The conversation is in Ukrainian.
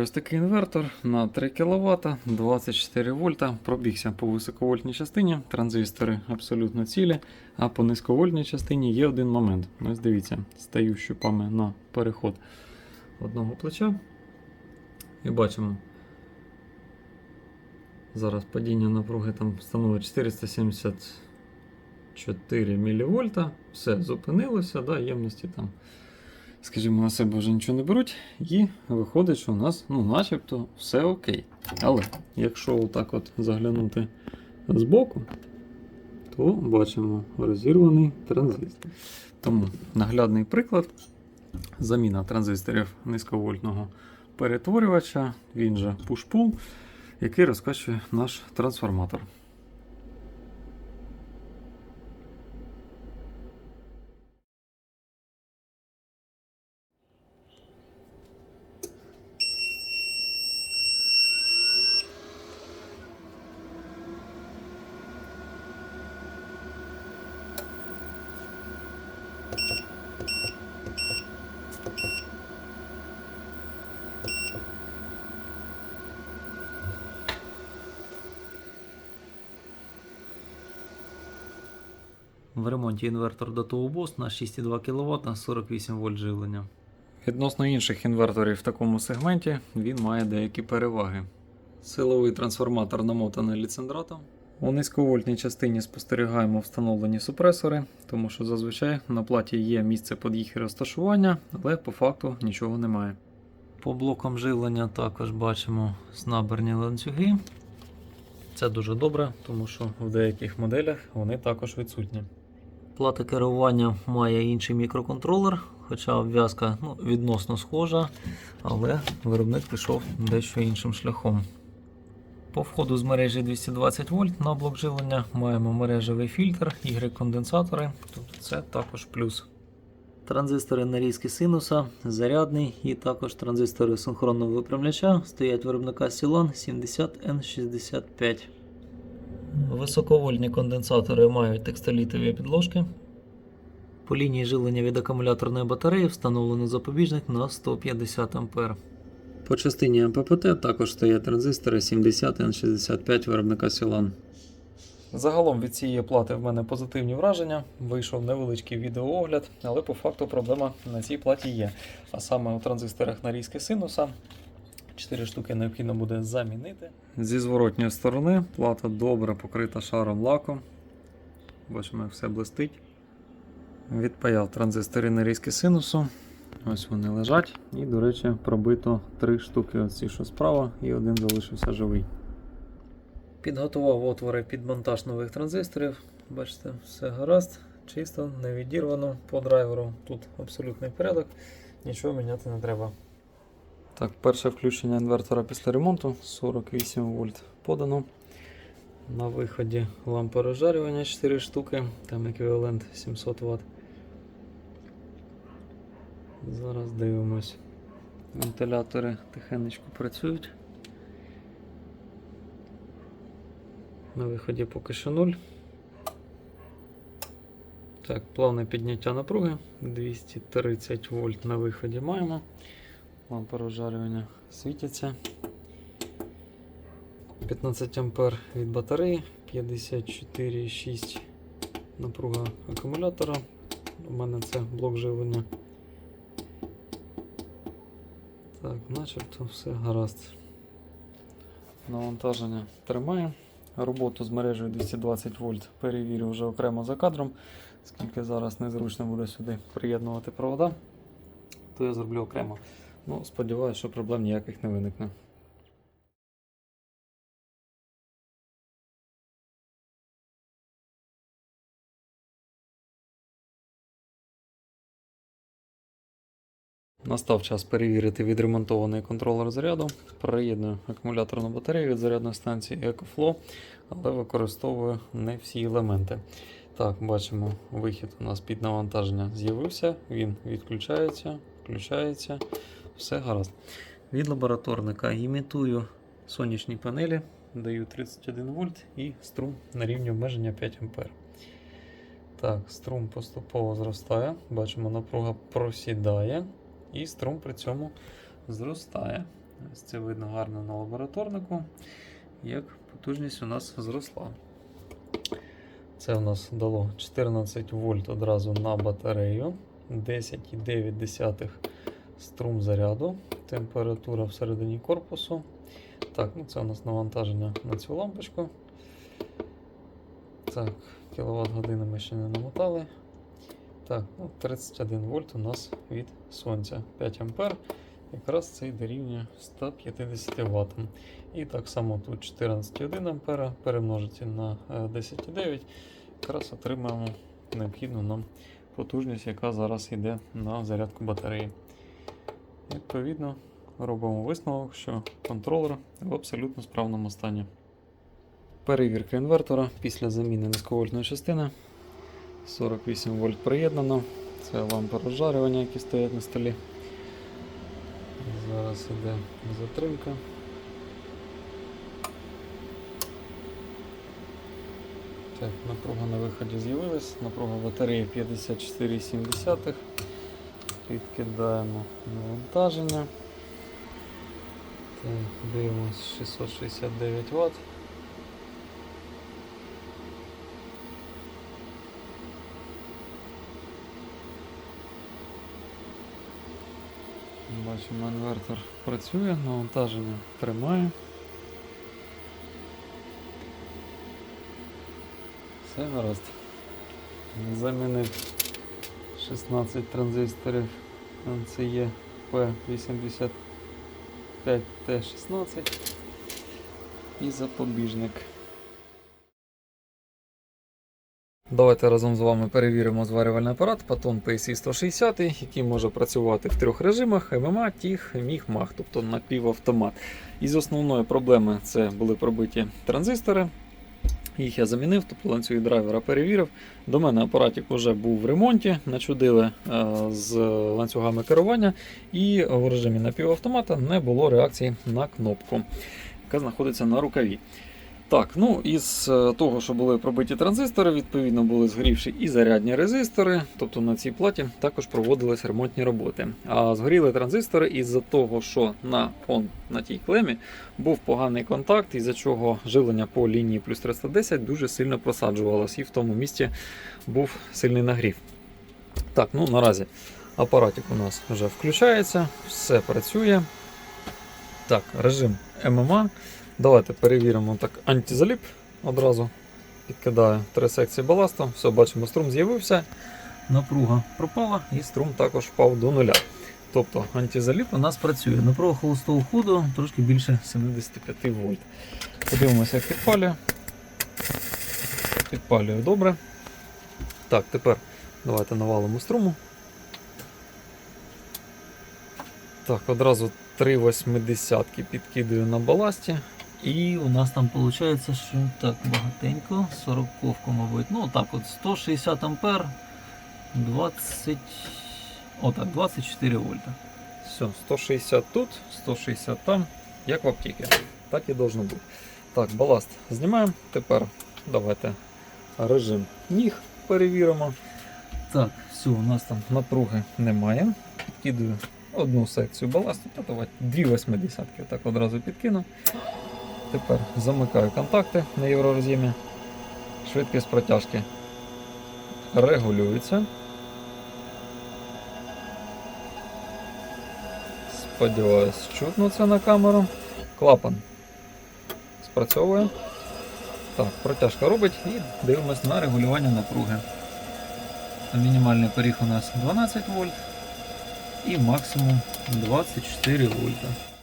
ось такий інвертор на 3 кВт, 24 вольта. Пробігся по високовольтній частині, транзистори абсолютно цілі, а по низьковольтній частині є один момент. Ось дивіться, стаю щупами на переход одного плеча. І бачимо. Зараз падіння напруги там становить 474 мВ. Все, зупинилося, да, ємності там скажімо, на себе вже нічого не беруть, і виходить, що у нас, ну, начебто, все окей. Але якщо отак от заглянути збоку, то бачимо розірваний транзистор. Тому наглядний приклад заміна транзисторів низьковольтного перетворювача, він же push-pull, який розкачує наш трансформатор. В ремонті інвертор до Boss на 6,2 кВт 48 вольт живлення. Відносно інших інверторів в такому сегменті він має деякі переваги. Силовий трансформатор намотаний ліцендратом. У низьковольтній частині спостерігаємо встановлені супресори, тому що зазвичай на платі є місце під їх розташування, але по факту нічого немає. По блокам живлення також бачимо снаберні ланцюги. Це дуже добре, тому що в деяких моделях вони також відсутні. Плата керування має інший мікроконтролер, хоча обв'язка ну, відносно схожа, але виробник пішов дещо іншим шляхом. По входу з мережі 220 вольт на блок живлення маємо мережевий фільтр, Y-конденсатори, тобто це також плюс. Транзистори нарізки синуса, зарядний і також транзистори синхронного випрямляча стоять виробника Silan 70N65. Високовольтні конденсатори мають текстолітові підложки. По лінії живлення від акумуляторної батареї встановлено запобіжник на 150 А. По частині МППТ також стоять транзистори 70N65 виробника Silan. Загалом від цієї плати в мене позитивні враження. Вийшов невеличкий відеоогляд, але по факту проблема на цій платі є. А саме у транзисторах нарізки синуса. 4 штуки необхідно буде замінити. Зі зворотньої сторони плата добре покрита шаром лаку. Бачимо, як все блистить. Відпаяв транзистори нарізки синусу. Ось вони лежать. І, до речі, пробито 3 штуки, оці, що справа, і один залишився живий. Підготував отвори під монтаж нових транзисторів. Бачите, все гаразд, чисто, не відірвано по драйверу. Тут абсолютний порядок, нічого міняти не треба. Так, перше включення інвертора після ремонту 48 вольт подано. На виході лампа розжарювання 4 штуки, там еквівалент 700 Вт. Зараз дивимось. Вентилятори тихенечко працюють. На виході поки що 0. Так, плавне підняття напруги 230 вольт на виході маємо. Лампа розжарювання світяться. 15 ампер від батареї, 54,6 напруга акумулятора. У мене це блок живлення. Так, начебто все гаразд. Навантаження тримає. Роботу з мережею 220 вольт перевірю вже окремо за кадром, оскільки зараз незручно буде сюди приєднувати провода, то я зроблю окремо. Ну, сподіваюся, що проблем ніяких не виникне. Настав час перевірити відремонтований контролер заряду. Приєдную акумуляторну батарею від зарядної станції EcoFlow, але використовую не всі елементи. Так, бачимо, вихід у нас під навантаження з'явився, він відключається, включається, все гаразд. Від лабораторника імітую сонячні панелі, даю 31 вольт і струм на рівні обмеження 5 А. Так, струм поступово зростає. Бачимо, напруга просідає, і струм при цьому зростає. Ось це видно гарно на лабораторнику, як потужність у нас зросла. Це у нас дало 14 вольт одразу на батарею, 10,9 струм заряду, температура всередині корпусу. Так, ну це у нас навантаження на цю лампочку. Так, кіловат години ми ще не намотали. Так, ну 31 вольт у нас від сонця. 5 ампер. Якраз це і дорівнює 150 Вт. І так само тут 14,1 ампера перемножити на е, 10,9. Якраз отримаємо необхідну нам потужність, яка зараз йде на зарядку батареї. Відповідно, робимо висновок, що контролер в абсолютно справному стані. Перевірка інвертора після заміни низьковольтної частини. 48 вольт приєднано. Це лампи розжарювання, які стоять на столі. Зараз іде затримка. Так, напруга на виході з'явилась. Напруга батареї 54,7. Підкидаємо навантаження. Так, дивимось 669 Вт. Бачимо, інвертор працює, навантаження тримає. Все гаразд. Замінив 16 транзисторів NCE P85T16 і запобіжник. Давайте разом з вами перевіримо зварювальний апарат Patton PSI 160, який може працювати в трьох режимах: ММА, TIG, MIG, MAG, тобто напівавтомат. Із основної проблеми це були пробиті транзистори. Їх я замінив, тобто ланцюги драйвера перевірив. До мене апаратик вже був в ремонті, начудили е, з ланцюгами керування, і в режимі напівавтомата не було реакції на кнопку, яка знаходиться на рукаві. Так, ну із е, того, що були пробиті транзистори, відповідно були згорівші і зарядні резистори, тобто на цій платі також проводились ремонтні роботи. А згоріли транзистори із-за того, що на он, на тій клемі був поганий контакт, із-за чого живлення по лінії плюс 310 дуже сильно просаджувалось, і в тому місці був сильний нагрів. Так, ну наразі апаратик у нас вже включається, все працює. Так, режим ММА. Давайте перевіримо так антизаліп одразу. Підкидаю три секції баласту. Все, бачимо, струм з'явився. Напруга пропала і струм також впав до нуля. Тобто антизаліп у нас працює. Напруга холостого ходу трошки більше 75 вольт. Подивимося, як підпалює. Підпалює добре. Так, тепер давайте навалимо струму. Так, одразу 3,80 підкидаю на баласті. І у нас там виходить, що так багатенько, 40 мабуть. Ну так от 160 ампер, 20. Отак, 24 вольта. Все, 160 тут, 160 там, як в аптеці. Так і должно бути. Так, баласт знімаємо. Тепер давайте режим ніг перевіримо. Так, все, у нас там напруги немає. Підкидаю одну секцію баласту, давайте 2,80 так одразу підкину. Тепер замикаю контакти на євророз'ємі. Швидкість протяжки регулюється. Сподіваюсь, чутно це на камеру. Клапан спрацьовує. Так, протяжка робить і дивимось на регулювання напруги. Мінімальний поріг у нас 12 вольт і максимум 24 вольта.